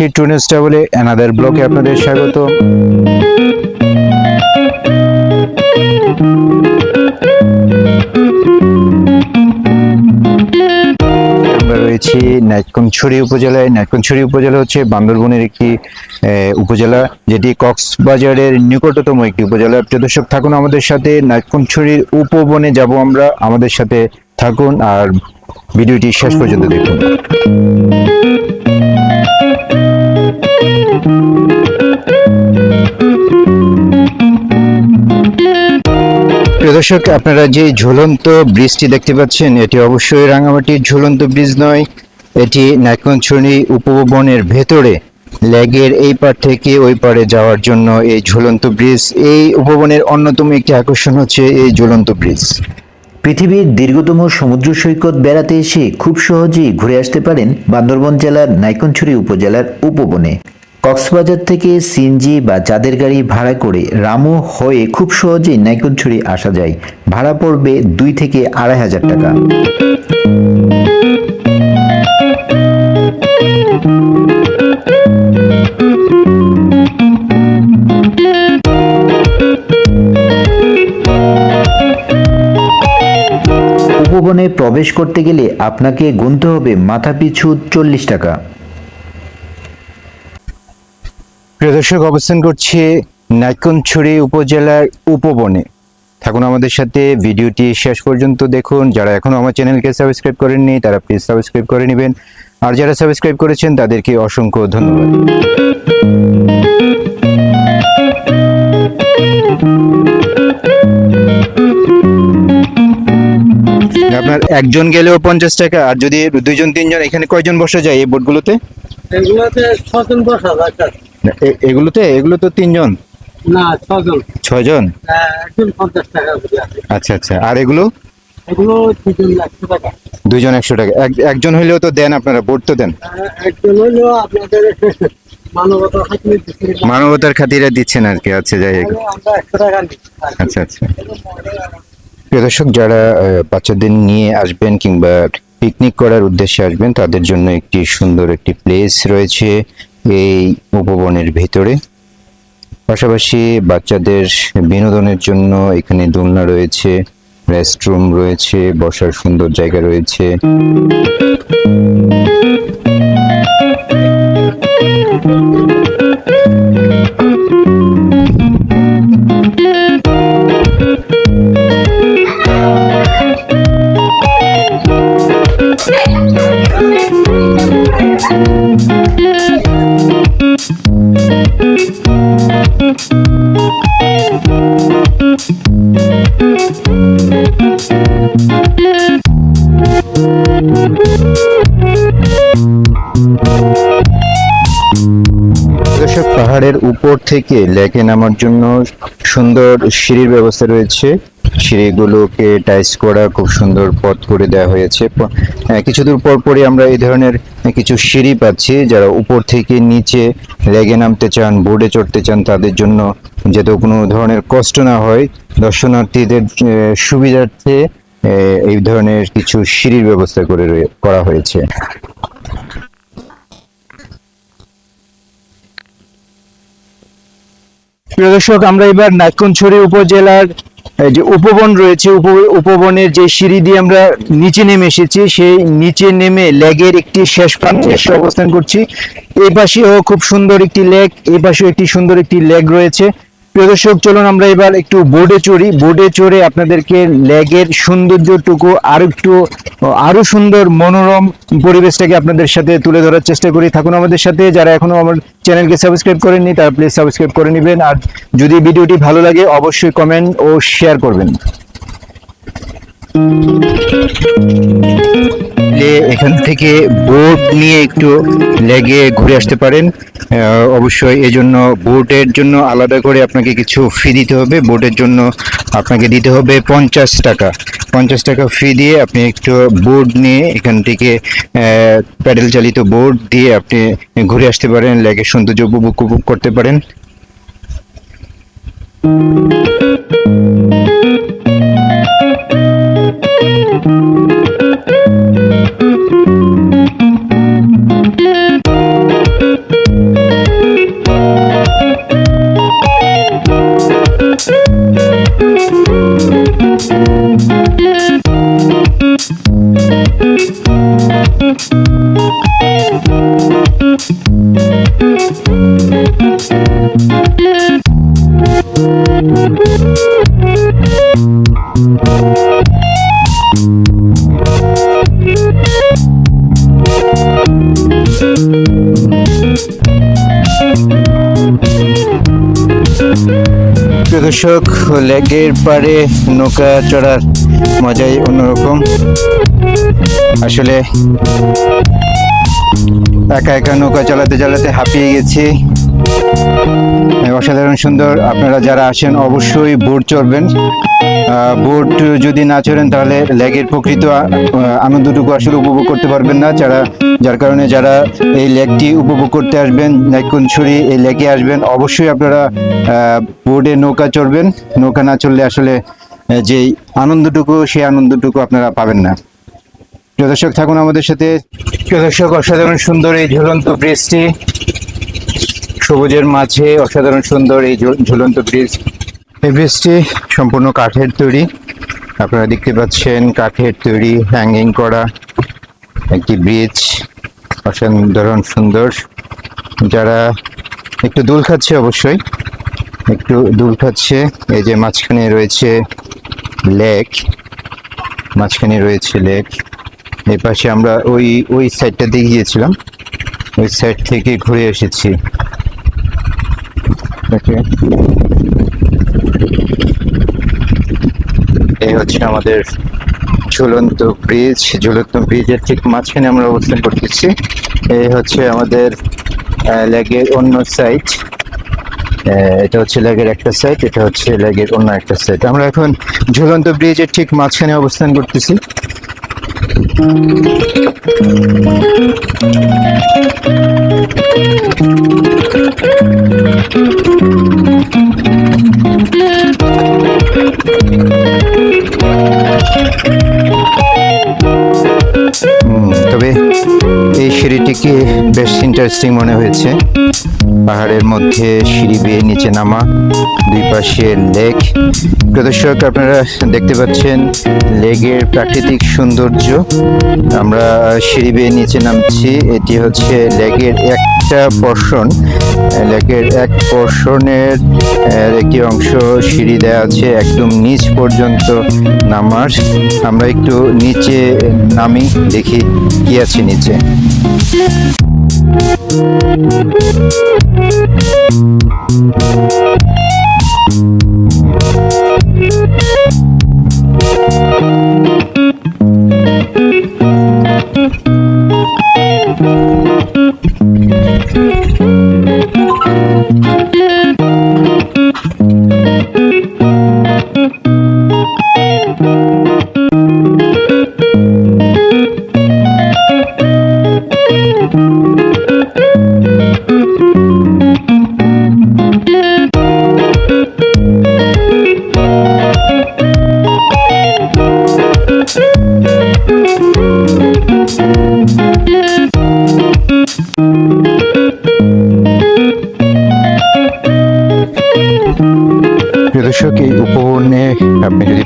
প্রবাসী টুনেস ট্রাভেলে অ্যানাদার ব্লকে আপনাদের স্বাগত। রয়েছি নাইটকনছড়ি উপজেলায়। নাইটকনছড়ি উপজেলা হচ্ছে বান্দরবনের একটি উপজেলা, যেটি কক্সবাজারের নিকটতম একটি উপজেলা। প্রিয় দর্শক, থাকুন আমাদের সাথে। নাইটকনছড়ির উপবনে যাব আমরা। আমাদের সাথে থাকুন আর ভিডিওটি শেষ পর্যন্ত দেখুন। প্রিয় দর্শক, আপনারা যে ঝুলন্ত ব্রিজটি দেখতে পাচ্ছেন, এটি অবশ্যই রাঙামাটির ঝুলন্ত ব্রিজ নয়। এটি নাইকনছড়ি উপবনের ভেতরে। লেগের এই পার থেকে ওই পারে যাওয়ার জন্য এই ঝুলন্ত ব্রিজ, এই উপবনের অন্যতম একটি আকর্ষণ হচ্ছে এই ঝুলন্ত ব্রিজ। পৃথিবীর দীর্ঘতম সমুদ্র সৈকত বেড়াতে এসে খুব সহজেই ঘুরে আসতে পারেন বান্দরবন জেলার নাইকনছড়ি উপজেলার উপবনে। কক্সবাজার থেকে সিএনজি বা চাঁদের গাড়ি ভাড়া করে রামু হয়ে খুব সহজেই নাইকনছড়ি আসা যায়। ভাড়া পড়বে দুই থেকে আড়াই হাজার টাকা। উপবনে প্রবেশ করতে গেলে আপনাকে গুনতে হবে মাথাপিছু চল্লিশ টাকা। প্রিয় দর্শক, অবস্থান করছি নাইকনছড়ি উপজেলার উপবনে। থাকুন আমাদের সাথে, ভিডিওটি শেষ পর্যন্ত দেখুন। যারা এখনও আমার চ্যানেলকে সাবস্ক্রাইব করেননি, তারা প্লিজ সাবস্ক্রাইব করে নেবেন। আর যারা সাবস্ক্রাইব করেছেন, তাদেরকে অসংখ্য ধন্যবাদ। আপনার একজন গেলেও পঞ্চাশ টাকা, আর যদি দুইজন, তিনজন, এখানে কয়জন বসা যায় এই বোটগুলোতে? এগুলোতে ছজন বসা যায় এগুলোতে এগুলো তো তিনজন? না ছজন। ছয়জন? হ্যাঁ, একজন পঞ্চাশ টাকা আচ্ছা আচ্ছা। আর এগুলো? এগুলো দুজন একশো টাকা। দুইজন একশো টাকা। এক- একজন হইলেও তো দেন আপনারা বোর্ড তো দেন। একজন আপনাদের দিচ্ছি। মানবতার খাতিরে দিচ্ছেন আর কি। আচ্ছা যাই আচ্ছা আচ্ছা। প্রিয় দর্শক যারা বাচ্চাদের নিয়ে আসবেন কিংবা পিকনিক করার উদ্দেশ্যে আসবেন। তাদের জন্য একটি সুন্দর একটি প্লেস রয়েছে এই উপবনের ভেতরে। পাশাপাশি বাচ্চাদের বিনোদনের জন্য এখানে দোলনা রয়েছে রেস্টরুম রয়েছে, বসার সুন্দর জায়গা রয়েছে। দর্শক পাহাড়ের উপর থেকে লেকে নামার জন্য সুন্দর সিঁড়ির ব্যবস্থা রয়েছে। সিঁড়িগুলোকে টাইস করা খুব সুন্দর পথ করে দেওয়া হয়েছে। কিছু দূর পর পরই আমরা এই ধরনের কিছু সিঁড়ি পাচ্ছি যারা উপর থেকে নিচে লেগে নামতে চান, বোর্ডে চড়তে চান, তাদের জন্য যাতে কোনো ধরনের কষ্ট না হয়। দর্শনার্থীদের সুবিধার্থে এই ধরনের কিছু সিঁড়ির ব্যবস্থা করে করা হয়েছে। প্রিয় দর্শক, আমরা এবার নাটকনছড়ি উপজেলার যে উপবন রয়েছে, উপ- উপবনের যে সিঁড়ি দিয়ে আমরা নিচে নেমে এসেছি, সেই নিচে নেমে লেগের একটি শেষ প্রান্তে অবস্থান করছি। এই পাশেও খুব সুন্দর একটি লেক, এই পাশেও একটি সুন্দর একটি লেক রয়েছে। প্রিয় দর্শক, চলুন আমরা এবার একটু বোর্ডে চড়ি। বোর্ডে চড়ে আপনাদেরকে লেগের সৌন্দর্যটুকু আরও একটু আরও সুন্দর মনোরম পরিবেশটাকে আপনাদের সাথে তুলে ধরার চেষ্টা করি। থাকুন আমাদের সাথে, যারা এখনও আমার চ্যানেলকে সাবস্ক্রাইব করেননি, তারা প্লিজ সাবস্ক্রাইব করে নেবেন। আর যদি ভিডিওটি ভালো লাগে, অবশ্যই কমেন্ট ও শেয়ার করবেন। লে এখান থেকে বোট নিয়ে একটু লেগে ঘুরে আসতে পারেন। অবশ্যই এজন্য বোটের জন্য আলাদা করে আপনাকে কিছু ফি দিতে হবে। বোটের জন্য আপনাকে দিতে হবে পঞ্চাশ টাকা। পঞ্চাশ টাকা ফি দিয়ে আপনি একটু বোট নিয়ে এখান থেকে প্যাডেল চালিত বোট দিয়ে আপনি ঘুরে আসতে পারেন লেগের সৌন্দর্য উপভোগ করতে পারেন। প্রিয় দর্শক লেকের পাড়ে নৌকা চড়ার মজাই অন্যরকম। আসলে একা একা নৌকা চালাতে চালাতে হাঁপিয়ে গেছি। অসাধারণ সুন্দর, আপনারা যারা আসেন অবশ্যই বোট চড়বেন। বোট যদি না চড়েন তাহলে লেগের প্রকৃত আনন্দটুকু আসলে উপভোগ করতে পারবেন না। যারা, যার কারণে যারা এই লেকটি উপভোগ করতে আসবেন নাইকুনছড়ি এই লেকে আসবেন, অবশ্যই আপনারা বোটে নৌকা চড়বেন। নৌকা না চড়লে আসলে যেই আনন্দটুকু, সেই আনন্দটুকু আপনারা পাবেন না। প্রিয় দর্শক, থাকুন আমাদের সাথে। প্রিয় দর্শক, অসাধারণ সুন্দর এই ঝুলন্ত ব্রিজটি। সবুজের মাঝে অসাধারণ সুন্দর এই ঝুলন্ত ব্রিজ এই ব্রিজটি সম্পূর্ণ কাঠের তৈরি। আপনারা দেখতে পাচ্ছেন কাঠের তৈরি হ্যাঙ্গিং করা একটি ব্রিজ অসাধারণ সুন্দর। যারা একটু দুল খাচ্ছে অবশ্যই। একটু দুল খাচ্ছে। এই যে মাঝখানে রয়েছে লেক মাঝখানে রয়েছে লেক এই পাশে আমরা ওই ওই সাইডটা দিয়ে গিয়েছিলাম। ওই সাইড থেকে ঘুরে এসেছি। Okay. এই হচ্ছে আমাদের ঝুলন্ত ব্রিজ। ঝুলন্ত ব্রিজের ঠিক মাঝখানে আমরা অবস্থান করতেছি। এই হচ্ছে আমাদের লেগের অন্য সাইড এটা হচ্ছে লেগের একটা সাইড এটা হচ্ছে লেগের অন্য একটা সাইড আমরা এখন ঝুলন্ত ব্রিজের ঠিক মাঝখানে অবস্থান করতেছি। তবে এই সিঁড়িটিকে বেশ ইন্টারেস্টিং মনে হয়েছে? পাহাড়ের মধ্যে সিঁড়ি বেয়ে নিচে নামা, দুই পাশে লেক। প্রদর্শক, আপনারা দেখতে পাচ্ছেন লেগের প্রাকৃতিক সৌন্দর্য। আমরা সিঁড়ি বেয়ে নিচে নামছি। এটি হচ্ছে লেগের একটা পর্ষণ লেগের এক পর্ষণের একটি অংশ সিঁড়ি দেওয়া আছে, একদম নিচ পর্যন্ত নামার। আমরা একটু নিচে নামি, দেখি কি আছে নিচে। প্রিয়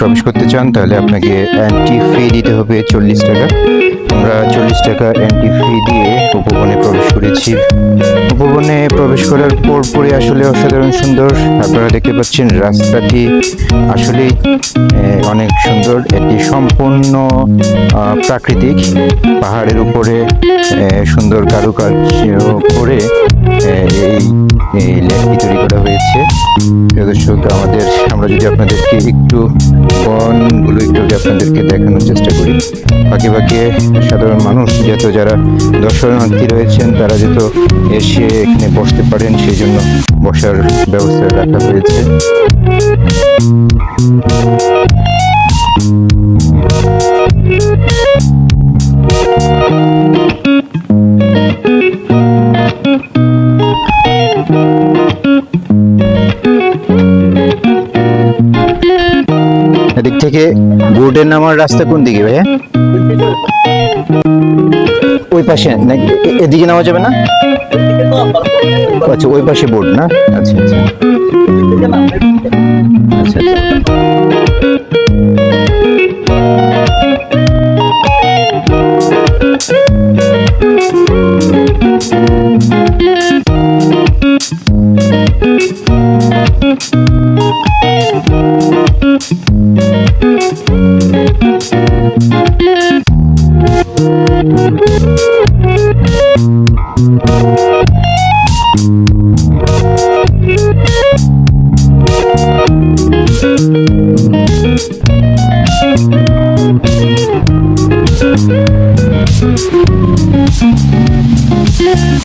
প্রবেশ করতে চান, তাহলে আপনাকে অ্যান্টি ফি দিতে হবে চল্লিশ টাকা। আমরা চল্লিশ টাকা অ্যান্টি ফি দিয়ে উপবনে প্রবেশ করেছি। উপবনে প্রবেশ করার পর পরে আসলে অসাধারণ সুন্দর, আপনারা দেখতে পাচ্ছেন রাস্তাটি আসলে অনেক সুন্দর। এটি সম্পূর্ণ প্রাকৃতিক। পাহাড়ের উপরে সুন্দর কারুকার্য করে এই লেকটি তৈরি করা হয়েছে। দর্শক, আমাদের, আমরা যদি আপনাদেরকে একটু বনগুলো একটু যদি আপনাদেরকে দেখানোর চেষ্টা করি। বাকি বাকি সাধারণ মানুষ যত যারা দর্শনার্থী রয়েছেন, তারা যত এসে এখানে বসতে পারেন, সেই জন্য বসার ব্যবস্থা রাখা হয়েছে। থেকে বোর্ডের নামার রাস্তা কোন দিকে ভাইয়া? ওই পাশে এদিকে নেওয়া যাবে না? আচ্ছা ওই পাশে বোর্ড না? আচ্ছা আচ্ছা। Thank you. Thank you.